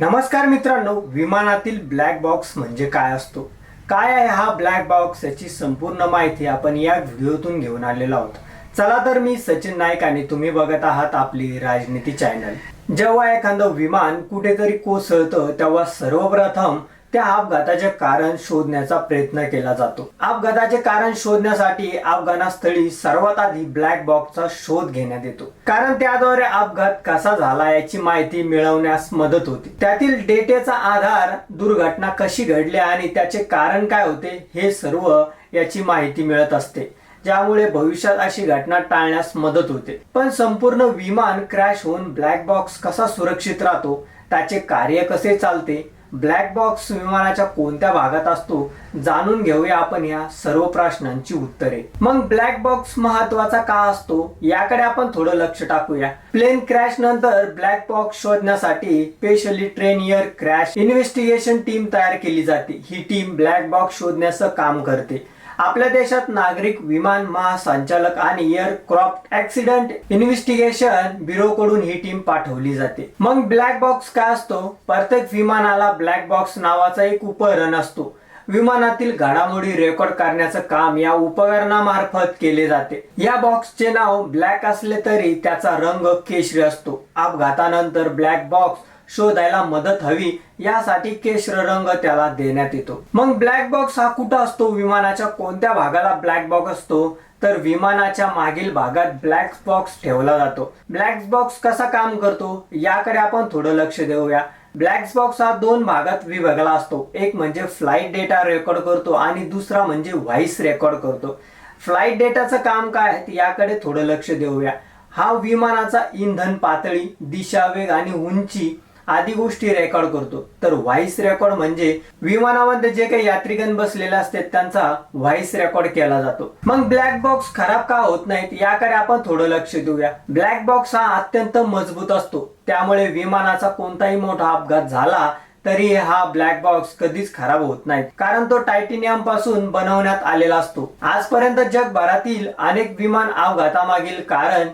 नमस्कार मित्रांनो विमानातील ब्लॅक बॉक्स म्हणजे काय असतो? काय आहे हा ब्लॅक बॉक्स याची संपूर्ण माहिती आपण या व्हिडिओतून घेऊन आलेलो आहोत. चला तर मी सचिन नाईक आणि तुम्ही बघत आहात आपली राजनीती चॅनल जेव्हा एखादं विमान कुठेतरी कोसळतं तेव्हा सर्वप्रथम त्या अपघाताचे कारण शोधण्याचा प्रयत्न केला जातो. अपघाताचे कारण शोधण्यासाठी अपघातस्थळी सर्वात आधी ब्लॅक बॉक्सचा शोध घेण्यात येतो. कारण त्याद्वारे अपघात कसा झाला याची माहिती मिळवण्यास मदत होते. त्यातील डेटेचा आधार दुर्घटना कशी घडली आणि त्याचे कारण काय होते हे सर्व याची माहिती मिळत असते. ज्यामुळे भविष्यात अशी घटना टाळण्यास मदत होते. पण संपूर्ण विमान क्रॅश होऊन ब्लॅक बॉक्स कसा सुरक्षित राहतो त्याचे कार्य कसे चालते ब्लॅक बॉक्स विमानाच्या कोणत्या भागात असतो जाणून घेऊया आपण या सर्व प्रश्नांची उत्तरे. मग ब्लॅक बॉक्स महत्त्वाचा का असतो याकडे आपण थोडं लक्ष टाकूया. प्लेन क्रॅश नंतर ब्लॅक बॉक्स शोधण्यासाठी specially train air crash investigation team तयार केली जाते. ही टीम ब्लॅक बॉक्स शोधण्याचं काम करते. आपल्या देशात नागरिक विमान महासंचालक आणि एअरक्राफ्ट ऍक्सिडेंट इन्व्हेस्टिगेशन ब्युरो कडून ही टीम पाठवली जाते. मग ब्लॅक बॉक्स काय असतो? प्रत्येक विमानाला ब्लॅक बॉक्स नावाचा एक उपकरण असतो. विमानातील घडामोडी रेकॉर्ड करण्याचं काम या उपकरणामार्फत केले जाते. या बॉक्सचे नाव ब्लॅक असले तरी त्याचा रंग केशरी असतो. अपघातानंतर ब्लॅक बॉक्स शोधायला मदत हवी यासाठी केशर रंग त्याला देण्यात येतो. मग ब्लॅक बॉक्स हा कुठं असतो? विमानाच्या कोणत्या भागाला ब्लॅक बॉक्स असतो? तर विमानाच्या मागील भागात ब्लॅक बॉक्स ठेवला जातो. ब्लॅक बॉक्स कसा काम करतो? याकडे आपण थोडं लक्ष देऊया. ब्लॅक बॉक्स हा दोन भागात विभागला असतो. एक म्हणजे फ्लाईट डेटा रेकॉर्ड करतो आणि दुसरा म्हणजे व्हॉइस रेकॉर्ड करतो. फ्लाईट डेटाचं काम काय? आहे याकडे थोडं लक्ष देऊया. हा विमानाचा इंधन पातळी दिशा वेग आणि उंची आदी गोष्टी रेकॉर्ड करतो. तर व्हॉइस रेकॉर्ड म्हणजे विमानामध्ये जे काही यात्रीगण बसलेले असतात त्यांचा व्हॉइस रेकॉर्ड केला जातो. मग ब्लॅक बॉक्स खराब का होत नाहीत याकडे आपण थोडं लक्ष देऊया. ब्लॅक बॉक्स हा अत्यंत मजबूत असतो. त्यामुळे विमानाचा कोणताही मोठा अपघात झाला तरी हा ब्लॅक बॉक्स कधीच खराब होत नाही कारण तो टायटेनियमपासून बनवण्यात आलेला असतो. आजपर्यंत जगभरातील अनेक विमान अपघातामागील कारण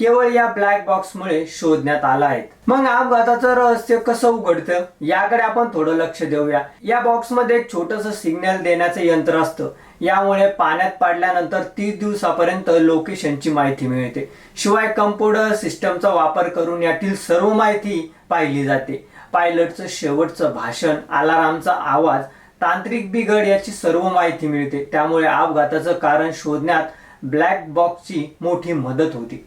केवळ या ब्लॅक बॉक्समुळे शोधण्यात आला आहे. मग अपघाताचं रहस्य कसं उघडतं? याकडे आपण थोडं लक्ष देऊया. या बॉक्समध्ये एक छोटस सिग्नल देण्याचं यंत्र असतं. यामुळे पाण्यात पाडल्यानंतर तीस दिवसापर्यंत लोकेशनची माहिती मिळते. शिवाय कम्प्युटर सिस्टमचा वापर करून यातील सर्व माहिती पाहिली जाते. पायलटचं शेवटचं भाषण अलारामचा आवाज तांत्रिक बिघड याची सर्व माहिती मिळते. त्यामुळे अपघाताचं कारण शोधण्यात ब्लॅक बॉक्सची मोठी मदत होती.